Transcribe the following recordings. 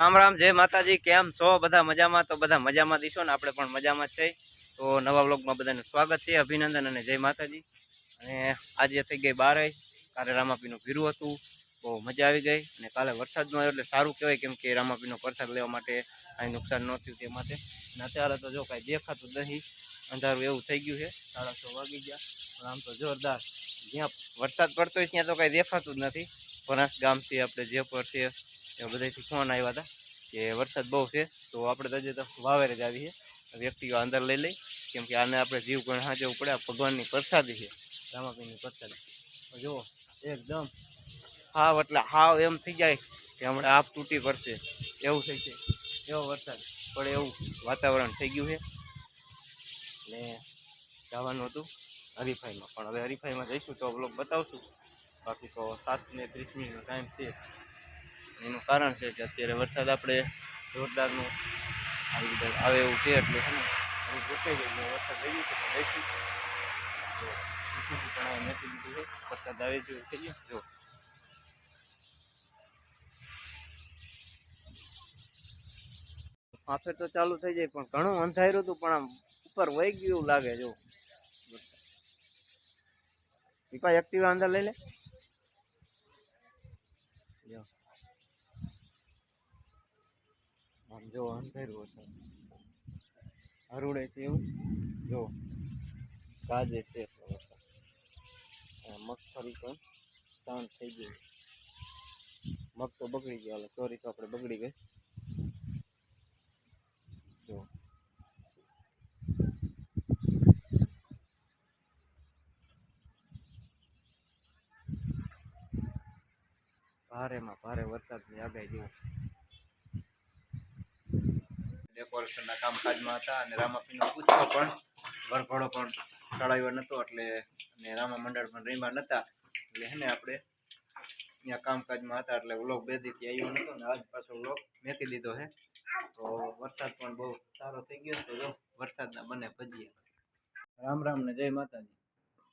રામ રામ, જય માતાજી, કેમ છો? બધા મજામાં? તો બધા મજામાં દીશો ને આપણે પણ મજામાં છે. તો નવા બ્લોગમાં બધાનું સ્વાગત છે, અભિનંદન અને જય માતાજી. અને આજે થઈ ગઈ બારે કાલે રામાપીનું ભીરું હતું. બહુ મજા આવી ગઈ અને કાલે વરસાદમાં એટલે સારું કહેવાય, કેમ કે રામાપીનો પ્રસાદ લેવા માટે કાંઈ નુકસાન ન થયું તે. માટે અને અત્યારે તો જો કાંઈ દેખાતું નહીં અંધારું એવું થઈ ગયું છે. સાડા છ વાગી ગયા. આમ તો જોરદાર. જ્યાં વરસાદ પડતો હોય ત્યાં તો કાંઈ દેખાતું જ નથી. બનાસ ગામ છે, આપણે જયપુર છે. એ બધાથી ફોન આવ્યા હતા કે વરસાદ બહુ છે, તો આપણે તો હજી તો વાવેરે જ આવીએ. વ્યક્તિઓ અંદર લઈ લઈ કેમ કે આને આપણે જીવ ગણ હાજવું પડે આ ભગવાનની પ્રસાદી છે રામાપીની પ્રસાદી. તો જુઓ, એકદમ હાવ એટલે હાવ એમ થઈ જાય કે હમણાં આપ તૂટી પડશે, એવું થઈ છે એવો વરસાદ પડે એવું વાતાવરણ થઈ ગયું છે. ને જવાનું હતું હરીફાઈમાં. પણ હવે હરીફાઈમાં જઈશું તો બ્લોગ બતાવશું. બાકી તો સાત ને ત્રીસ મિનિટનો ટાઈમ છે. એનું કારણ છે કે અત્યારે વરસાદ આપણે જોરદારનું આવી રીતે આવે એવું છે એટલે છે ને હવે ગોઠવાઈ ગયું વરસાદ ગયું છે તો જો, પણ મેકી દીધું છે. વરસાદ આવે જેવું થઈ ગયું. જો. માફે તો ચાલુ થઈ જાય પણ ઘણું અંધાર્યું હતું પણ આમ ઉપર વહી ગયું એવું લાગે જો. દીપા એક્ટિવા અંદર લઈ લે. જો અંધેરું છે હરુડે છે એવું જો, ગાજે છે મગફળી પણ શાંત થઈ ગઈ. મગ તો બગડી ગયો ચોરી તો આપણે બગડી ગઈ. જો. ભારેમાં ભારે વરસાદની આગાહી જેવું ડેકોરેશનના કામકાજમાં હતા અને રામાપીનો પૂછો પણ વરઘોડો પણ ચડાવ્યો નહોતો એટલે અને રામા મંડળ પણ રીમાં નહોતા એટલે હે ને આપણે અહીંયા કામકાજમાં હતા એટલે વ્લોગ બે દીથી આવ્યો નહોતો ને આજ પાછો વ્લોગ મેકી લીધો છે તો વરસાદ પણ બહુ સારો થઈ ગયો તો જો વરસાદના બને ભજીએ રામ રામ ને જય માતાજી.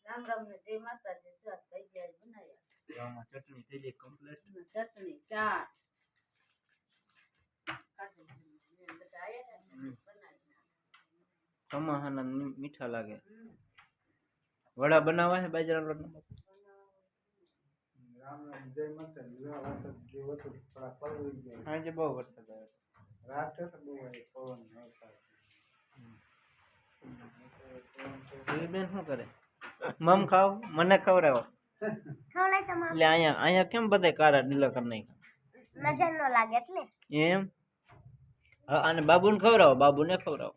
રામ રામ ને જય માતાજી ચાર ભજીયા બનાવ્યા. તો ચટણી થઈ ગઈ કમ્પ્લીટ ચટણી ચા કાઢી દીધી. ને બધા આયા હતા ને બનાવી નાખ્યા. સમાહાના મી- મીઠા લાગે. હમ. વડા બનાવવા છે બાજરાના લોટના રામ રામ જય માતાજી જો આ વરસાદ જેવો હતો થોડા પડવી ગયા સાંજે બહુ વરસાદ આવ્યો રાત્રે તો બહુ આવી પવન વરસાદ બેન શું કરે? મમ ખાવ? મને ખવડાવો. ખવડાય તમારે? એટલે અહીંયા અહીંયા કેમ બધે કારા ડીલા કરી નાખ્યા નજર ન લાગે એટલે? એમ? હા અને બાબુને ખવડાવો બાબુને ખવડાવો.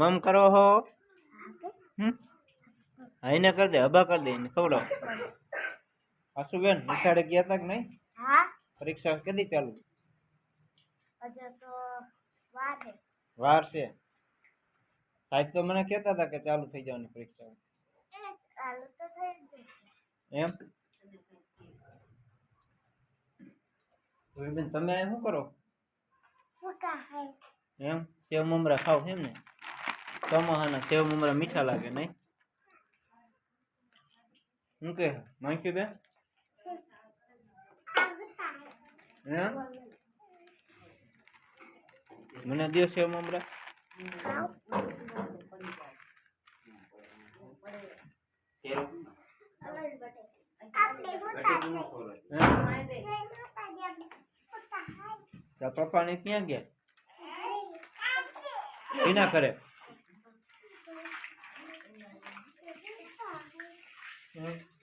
મમ કરો હો આપે હમ હા એને કરી દે હબા કરી દે એને ખવડાવો આસુ બેન નિશાળે ગયા હતા કે નહીં હા પરીક્ષા કદી ચાલુ હજુ તો વાર છે વાર છે સાહેબ તો મને કહેતા હતા કે ચાલુ થઈ જવાની પરીક્ષા ચાલુ તો થઈ જ જશે એમ બેન તમે અહીં શું કરો હું કા હે એમ સેવ મમરા ખાવ એમ ને તમાહાના સેવ મમરા મીઠા લાગે નહીં? શું કે બેન? એમ મને દો સેવ મમરા. હું? પપ્પા ને ક્યાં ગયા? એના કરે Так.